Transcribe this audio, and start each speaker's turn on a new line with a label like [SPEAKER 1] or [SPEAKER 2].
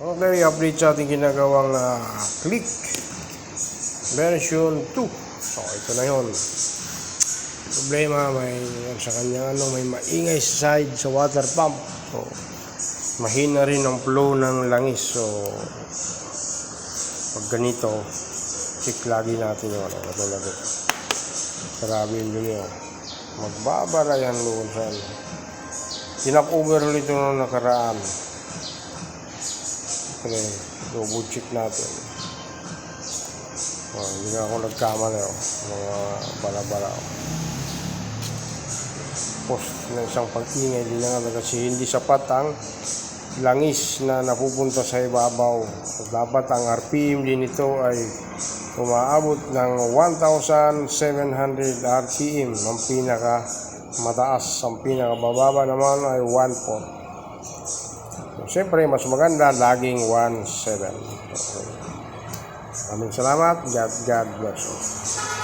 [SPEAKER 1] Okay, update sa ating ginagawang ah, click version 2. So, ito na yon. Problema, may sa kanya ano, may maingay side sa water pump. So, mahina rin ang flow ng langis. So, pag ganito, check lagi natin yung ano, katulad ito. Grabe dumi, oh. Magbabara yan doon sa ano. Tinap-over ulit ito nung nakaraan. Pre, double check natin. Oh, hindi na ako nagkamali, oh. Mga bala-bala, oh. Post ng isang pag-ingay, di na nga kasi hindi sapat ang langis na napupunta sa ibabaw. Dapat ang RPM din ito ay umaabot ng 1,700 RPM. Ang pinaka mataas, ang pinaka bababa naman ay 1,400. Siyempre, mas maganda laging 1,700. Okay. Maraming salamat. God, God bless you.